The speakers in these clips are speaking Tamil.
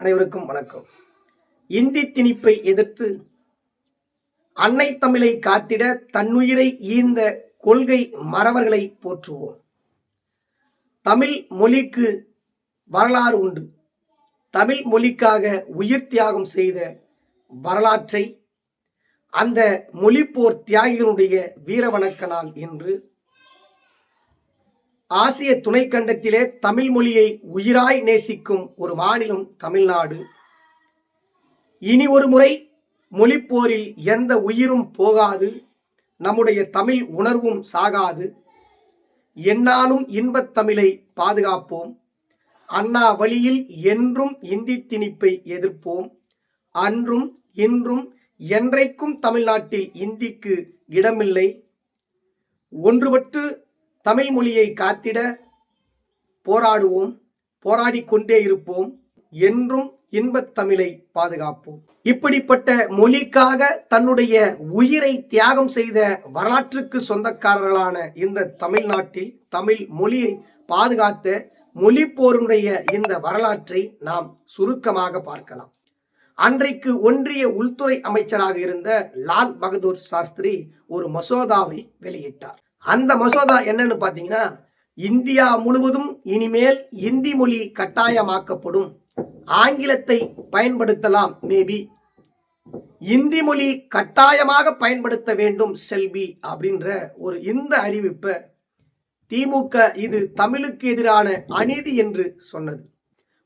அனைவருக்கும் வணக்கம். இந்தி திணிப்பை எதிர்த்து அன்னை தமிழை காத்திட தன்னுயிரை ஈந்த கொள்கை மறவர்களை போற்றுவோம். தமிழ் மொழிக்கு வரலாறு உண்டு. தமிழ் மொழிக்காக உயிர் தியாகம் செய்த வரலாற்றை அந்த மொழிப்போர் தியாகிகளுடைய வீரவணக்க நாள் என்று ஆசிய துணைக்கண்டத்திலே தமிழ் மொழியை உயிராய் நேசிக்கும் ஒரு மாநிலம் தமிழ்நாடு. இனி ஒரு முறை மொழிப்போரில் எந்த உயிரும் போகாது நம்முடைய தமிழ் உணர்வும் சாகாது. என்னாலும் இன்பத் தமிழை பாதுகாப்போம். அண்ணா வழியில் என்றும் இந்தி திணிப்பை எதிர்ப்போம். அன்றும் இன்றும் என்றைக்கும் தமிழ்நாட்டில் இந்திக்கு இடமில்லை. ஒன்றுபட்டு தமிழ் மொழியை காத்திட போராடுவோம் போராடிக்கொண்டே இருப்போம் என்றும் இன்பத் தமிழை பாதுகாப்போம். இப்படிப்பட்ட மொழிக்காக தன்னுடைய உயிரை தியாகம் செய்த வரலாற்றுக்கு சொந்தக்காரர்களான இந்த தமிழ்நாட்டில் தமிழ் மொழியை பாதுகாத்த மொழிப்போருடைய இந்த வரலாற்றை நாம் சுருக்கமாக பார்க்கலாம். அன்றைக்கு ஒன்றிய உள்துறை அமைச்சராக இருந்த லால் பகதூர் சாஸ்திரி ஒரு மசோதாவை வெளியிட்டார். அந்த மசோதா என்னன்னு பார்த்தீங்கன்னா இந்தியா முழுவதும் இனிமேல் இந்தி மொழி கட்டாயமாக்கப்படும். ஆங்கிலத்தை பயன்படுத்தலாம் மேபி இந்தி மொழி கட்டாயமாக பயன்படுத்த வேண்டும் செல்வி அப்படின்ற ஒரு இந்த அறிவிப்பை திமுக இது தமிழுக்கு எதிரான அநீதி என்று சொன்னது.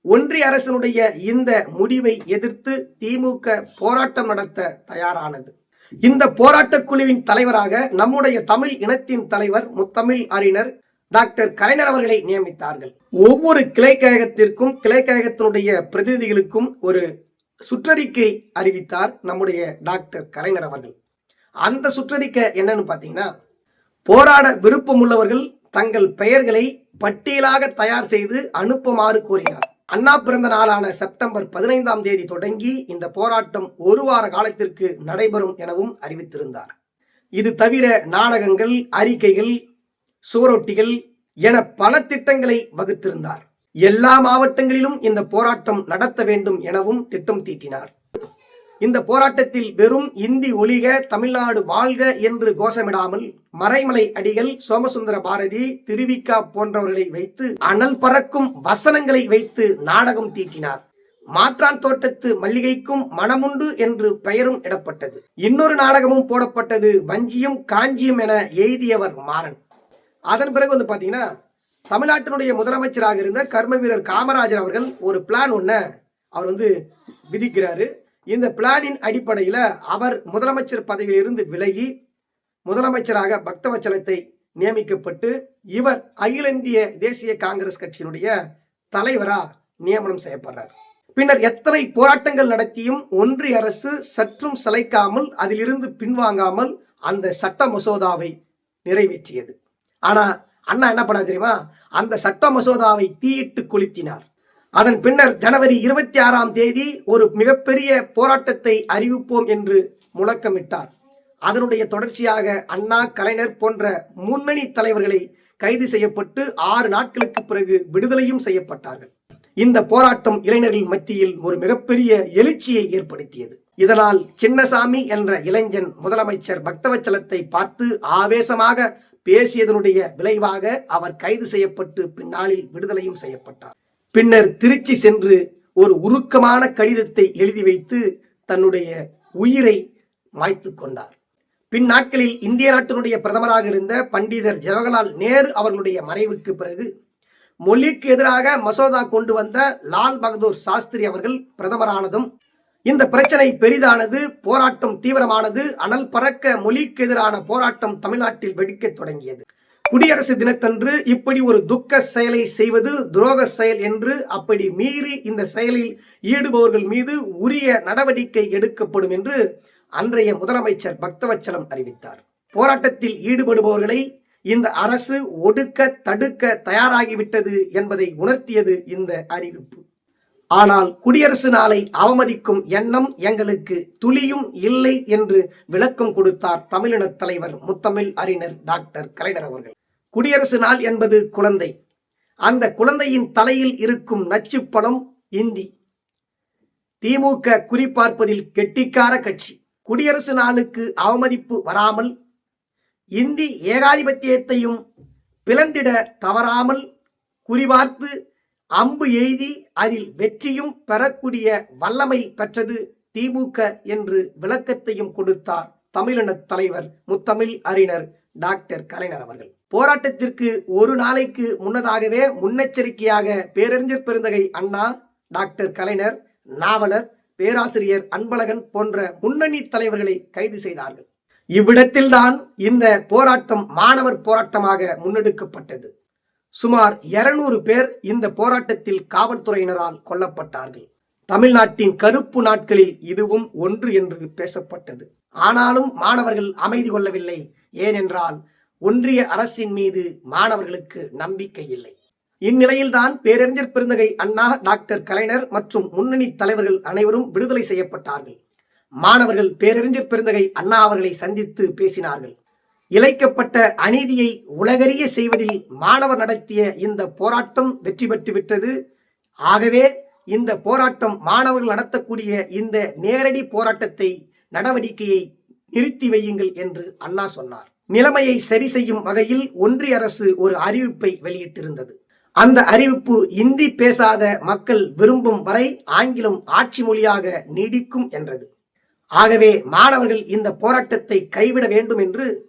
ஒன்றிய அரசனுடைய இந்த முடிவை எதிர்த்து திமுக போராட்டம் நடத்த தயாரானது. இந்த போராட்டக் குழுவின் தலைவராக நம்முடைய தமிழ் இனத்தின் தலைவர் முத்தமிழ் அறிஞர் டாக்டர் கலைஞர் அவர்களை நியமித்தார்கள். ஒவ்வொரு கிளைக்கழகத்திற்கும் கிளைக்கழகத்தினுடைய பிரதிநிதிகளுக்கும் ஒரு சுற்றறிக்கை அறிவித்தார் நம்முடைய டாக்டர் கலைஞர் அவர்கள். அந்த சுற்றறிக்கை என்னன்னு பாத்தீங்கன்னா போராட விருப்பம் உள்ளவர்கள் தங்கள் பெயர்களை பட்டியலாக தயார் செய்து அனுப்புமாறு கோரினார். அண்ணா பிறந்த நாளான செப்டம்பர் பதினைந்தாம் தேதி தொடங்கி இந்த போராட்டம் ஒரு வார காலத்திற்கு நடைபெறும் எனவும் அறிவித்திருந்தார். இது தவிர நாடகங்கள் அறிக்கைகள் சுவரொட்டிகள் என பல திட்டங்களை வகுத்திருந்தார். எல்லா மாவட்டங்களிலும் இந்த போராட்டம் நடத்த வேண்டும் எனவும் திட்டம் தீட்டினார். இந்த போராட்டத்தில் வெறும் இந்தி ஒலிக தமிழ்நாடு வாழ்க என்று கோஷமிடாமல் மறைமலை அடிகள் சோமசுந்தர பாரதி திருவிக்கா போன்றவர்களை வைத்து அனல் பறக்கும் வசனங்களை வைத்து நாடகம் தீட்டினார். மாற்றான் தோட்டத்து மல்லிகைக்கும் மனமுண்டு என்று பெயரும் இடப்பட்டது. இன்னொரு நாடகமும் போடப்பட்டது வஞ்சியும் காஞ்சியும் என எழுதியவர் மாறன். அதன் பிறகு வந்து பாத்தீங்கன்னா தமிழ்நாட்டினுடைய முதலமைச்சராக இருந்த கர்ம வீரர் காமராஜர் அவர்கள் ஒரு பிளான் ஒன்ன அவர் வந்து விதிக்கிறாரு. இந்த பிளானின் அடிப்படையில அவர் முதலமைச்சர் பதவியிலிருந்து விலகி முதலமைச்சராக பக்தவச்சலத்தை நியமிக்கப்பட்டு இவர் அகில இந்திய தேசிய காங்கிரஸ் கட்சியினுடைய தலைவரா நியமனம் செய்யப்படுறார். பின்னர் எத்தனை போராட்டங்கள் நடத்தியும் ஒன்றிய அரசு சற்றும் சளைக்காமல் அதிலிருந்து பின்வாங்காமல் அந்த சட்ட மசோதாவை நிறைவேற்றியது. ஆனா அண்ணா என்ன பண்ண தெரியுமா? அந்த சட்ட மசோதாவை தீயிட்டு கொளுத்தினார். அதன் பின்னர் ஜனவரி இருபத்தி ஆறாம் தேதி ஒரு மிகப்பெரிய போராட்டத்தை அறிவிப்போம் என்று முழக்கமிட்டார். அதனுடைய தொடர்ச்சியாக அண்ணா கலைஞர் போன்ற முன்னணி தலைவர்களை கைது செய்யப்பட்டு ஆறு நாட்களுக்கு பிறகு விடுதலையும் செய்யப்பட்டார்கள். இந்த போராட்டம் இளைஞர்கள் மத்தியில் ஒரு மிகப்பெரிய எழுச்சியை ஏற்படுத்தியது. இதனால் சின்னசாமி என்ற இளைஞன் முதலமைச்சர் பக்தவச்சலத்தை பார்த்து ஆவேசமாக பேசியதனுடைய விளைவாக அவர் கைது செய்யப்பட்டு பின்னாளில் விடுதலையும் செய்யப்பட்டார். பின்னர் திருச்சி சென்று ஒரு உருக்கமான கடிதத்தை எழுதி வைத்து தன்னுடைய உயிரை மாய்த்து கொண்டார். பின் நாட்களில் இந்திய நாட்டினுடைய பிரதமராக இருந்த பண்டிதர் ஜவஹர்லால் நேரு அவர்களுடைய மறைவுக்கு பிறகு மொழிக்கு எதிராக மசோதா கொண்டு வந்த லால் பகதூர் சாஸ்திரி அவர்கள் பிரதமரானதும் இந்த பிரச்சனை பெரிதானது போராட்டம் தீவிரமானது அனல் பறக்க மொழிக்கு எதிரான போராட்டம் தமிழ்நாட்டில் வெடிக்க தொடங்கியது. குடியரசு தினத்தன்று இப்படி ஒரு துக்க செயலை செய்வது துரோக செயல் என்று அப்படி மீறி இந்த செயலில் ஈடுபவர்கள் மீது உரிய நடவடிக்கை எடுக்கப்படும் என்று அன்றைய முதலமைச்சர் பக்தவச்சலம் அறிவித்தார். போராட்டத்தில் ஈடுபடுபவர்களை இந்த அரசு ஒடுக்க தடுக்க தயாராகிவிட்டது என்பதை உணர்த்தியது இந்த அறிவிப்பு. ஆனால் குடியரசு நாளை அவமதிக்கும் எண்ணம் எங்களுக்கு துளியும் இல்லை என்று விளக்கம் கொடுத்தார் தமிழின தலைவர் முத்தமிழ் அறிஞர் டாக்டர் கலைஞர் அவர்கள். குடியரசு நாள் என்பது குழந்தை. அந்த குழந்தையின் தலையில் இருக்கும் நச்சுப்பழம் இந்தி. திமுக குறிப்பார்ப்பதில் கெட்டிக்கார கட்சி. குடியரசு நாளுக்கு அவமதிப்பு வராமல் இந்தி ஏகாதிபத்தியத்தையும் பிளந்திட தவறாமல் குறிபார்த்து அம்பு எய்தி அதில் வெற்றியும் பெறக்கூடிய வல்லமை பெற்றது திமுக என்று விளக்கத்தையும் கொடுத்தார் தமிழின தலைவர் முத்தமிழ் அறிஞர் டாக்டர் கலைஞர் அவர்கள். போராட்டத்திற்கு ஒரு நாளைக்கு முன்னதாகவே முன்னெச்சரிக்கையாக பேரறிஞர் பெருந்தகை அண்ணா டாக்டர் கலைஞர் நாவலர் பேராசிரியர் அன்பழகன் போன்ற முன்னணி தலைவர்களை கைது செய்தார்கள். இவ்விடத்தில்தான் இந்த போராட்டம் மாணவர் போராட்டமாக முன்னெடுக்கப்பட்டது. சுமார் 200 பேர் இந்த போராட்டத்தில் காவல்துறையினரால் கொல்லப்பட்டார்கள். தமிழ்நாட்டின் கருப்பு நாட்களில் இதுவும் ஒன்று என்று பேசப்பட்டது. ஆனாலும் மாணவர்கள் அமைதி கொள்ளவில்லை. ஏனென்றால் ஒன்றிய அரசின் மீது மாணவர்களுக்கு நம்பிக்கை இல்லை. இந்நிலையில்தான் பேரறிஞர் பெருந்தகை அண்ணா டாக்டர் கலைஞர் மற்றும் முன்னணி தலைவர்கள் அனைவரும் விடுதலை செய்யப்பட்டார்கள். மாணவர்கள் பேரறிஞர் பெருந்தகை அண்ணா அவர்களை சந்தித்து பேசினார்கள். இழைக்கப்பட்ட அநீதியை உலகறிய செய்வதில் மாணவர் நடத்திய இந்த போராட்டம் வெற்றி பெற்று விட்டது. ஆகவே இந்த போராட்டம் மாணவர்கள் நடத்தக்கூடிய இந்த நேரடி போராட்டத்தை நடவடிக்கையை நிறுத்தி வையுங்கள் என்று அண்ணா சொன்னார். நிலைமையை சரி செய்யும் வகையில் ஒன்றிய அரசு ஒரு அறிவிப்பை வெளியிட்டிருந்தது. அந்த அறிவிப்பு இந்தி பேசாத மக்கள் விரும்பும் வரை ஆங்கிலம் ஆட்சி மொழியாக நீடிக்கும் என்றது. ஆகவே மாணவர்கள் இந்த போராட்டத்தை கைவிட வேண்டும் என்று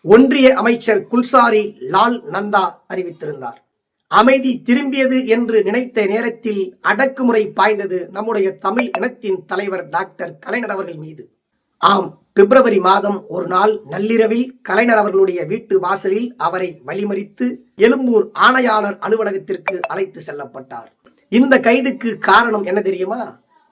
ஒன்றிய அமைச்சர் குல்சாரி லால் நந்தா அறிவித்திருந்தார். அமைதி திரும்பியது என்று நினைத்த நேரத்தில் அடக்குமுறை பாய்ந்தது நம்முடைய தமிழ் இனத்தின் தலைவர் டாக்டர் கலைஞர் அவர்கள் மீது. ஆம் பிப்ரவரி மாதம் ஒரு நாள் நள்ளிரவில் கலைஞர் அவர்களுடைய வீட்டு வாசலில் அவரை வழிமறித்து எழும்பூர் ஆணையாளர் அலுவலகத்திற்கு அழைத்து செல்லப்பட்டார். இந்த கைதுக்கு காரணம் என்ன தெரியுமா?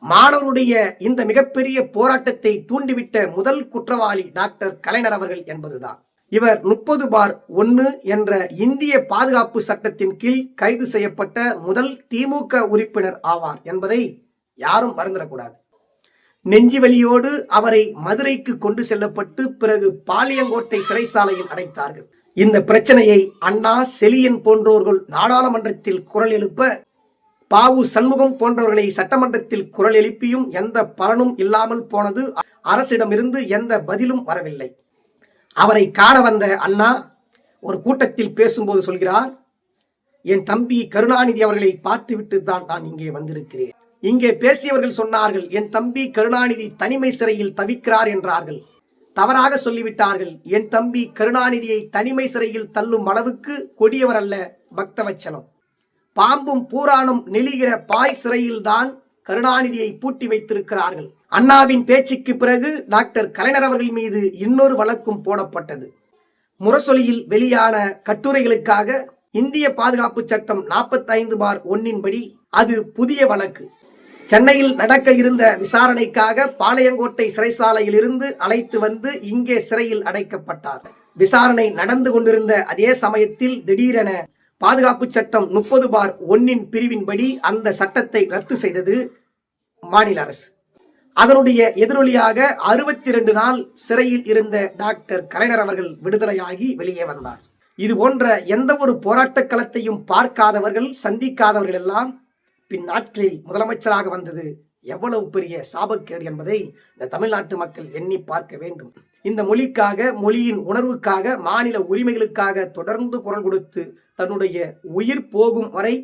மாணவனுடைய இந்த மிகப்பெரிய போராட்டத்தை தூண்டிவிட்ட முதல் குற்றவாளி டாக்டர் கலைஞர் அவர்கள் என்பதுதான். இவர் முப்பது பார் ஒன்னு என்ற இந்திய பாதுகாப்பு சட்டத்தின் கீழ் கைது செய்யப்பட்ட முதல் திமுக உறுப்பினர் ஆவார் என்பதை யாரும் மறந்துடக்கூடாது. நெஞ்சுவலியோடு அவரை மதுரைக்கு கொண்டு செல்லப்பட்டு பிறகு பாளையங்கோட்டை சிறைசாலையில் அடைத்தார்கள். இந்த பிரச்சனையை அண்ணா செலியன் போன்றோர்கள் நாடாளுமன்றத்தில் குரல் எழுப்ப பாவு சண்முகம் போன்றவர்களை சட்டமன்றத்தில் குரல் எழுப்பியும் எந்த பலனும் இல்லாமல் போனது அரசிடமிருந்து எந்த பதிலும் வரவில்லை. அவரை காண வந்த அண்ணா ஒரு கூட்டத்தில் பேசும்போது சொல்கிறார் என் தம்பி கருணாநிதி அவர்களை பார்த்துவிட்டு தான் நான் இங்கே வந்திருக்கிறேன். இங்கே பேசியவர்கள் சொன்னார்கள் என் தம்பி கருணாநிதி தனிமை சிறையில் தவிக்கிறார் என்றார்கள். தவறாக சொல்லிவிட்டார்கள் என் தம்பி கருணாநிதியை தனிமை சிறையில் தள்ளும் அளவுக்கு கொடியவர் அல்ல பக்தவச்சனம். பாம்பும் பூரானும் நெளிகிற பாய் சிறையில்தான் கருணாநிதியை பூட்டி வைத்திருக்கிறார்கள். அண்ணாவின் பேச்சுக்கு பிறகு டாக்டர் கலைஞர் அவர்கள் மீது இன்னொரு வழக்கும் போடப்பட்டது. முரசொலியில் வெளியான கட்டுரைகளுக்காக இந்திய பாதுகாப்பு சட்டம் 45 பார் ஒன்னின்படி அது புதிய வழக்கு. சென்னையில் நடக்க இருந்த விசாரணைக்காக பாளையங்கோட்டை சிறைசாலையில் இருந்து அழைத்து வந்து இங்கே சிறையில் அடைக்கப்பட்டார். விசாரணை நடந்து கொண்டிருந்த அதே சமயத்தில் திடீரென பாதுகாப்பு சட்டம் முப்பது பார் ஒன்னின் பிரிவின்படி அந்த சட்டத்தை ரத்து செய்தது மாநில அரசு. அதனுடைய எதிரொலியாக அறுபத்தி ரெண்டு நாள் சிறையில் இருந்த டாக்டர் கலைஞர் அவர்கள் விடுதலையாகி வெளியே வந்தார். இது போன்ற எந்த ஒரு போராட்டக் களத்தையும் பார்க்காதவர்கள் சந்திக்காதவர்கள் எல்லாம் பின் நாட்டில் முதலமைச்சராக வந்தது எவ்வளவு பெரிய சாபக்கேடு என்பதை இந்த தமிழ்நாட்டு மக்கள் எண்ணி பார்க்க வேண்டும். இந்த மொழிக்காக மொழியின் உணர்வுக்காக மாநில உரிமைகளுக்காக தொடர்ந்து குரல் கொடுத்து தன்னுடைய உயிர் போகும் வரை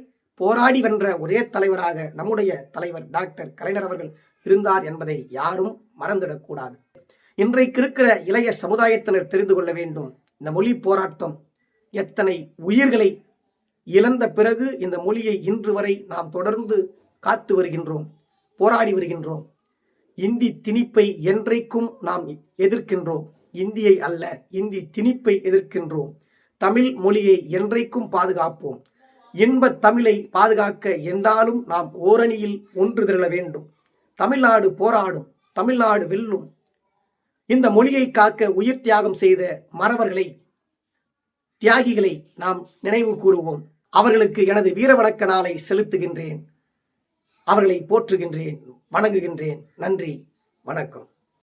போராடி வென்ற ஒரே தலைவராக நம்முடைய தலைவர் டாக்டர் கலைஞர் அவர்கள் இருந்தார் என்பதை யாரும் மறந்துடக்கூடாது. இன்றைக்கு இருக்கிற இளைய சமுதாயத்தினர் தெரிந்து கொள்ள வேண்டும். இந்த மொழி போராட்டம் எத்தனை உயிர்களை இழந்த பிறகு இந்த மொழியை இன்று வரை நாம் தொடர்ந்து காத்து வருகின்றோம் போராடி வருகின்றோம். இந்தி திணிப்பை என்றைக்கும் நாம் எதிர்க்கின்றோம். இந்தியை அல்ல இந்தி திணிப்பை எதிர்க்கின்றோம். தமிழ் மொழியை என்றைக்கும் பாதுகாப்போம். இன்ப தமிழை பாதுகாக்க என்றாலும் நாம் ஓரணியில் ஒன்று திரள வேண்டும். தமிழ்நாடு போராடும் தமிழ்நாடு வெல்லும். இந்த மொழியை காக்க உயிர் தியாகம் செய்த மறவர்களை தியாகிகளை நாம் நினைவு கூறுவோம். அவர்களுக்கு எனது வீர வணக்க நாளை செலுத்துகின்றேன். அவர்களை போற்றுகின்றேன். வணங்குகின்றேன். நன்றி. வணக்கம்.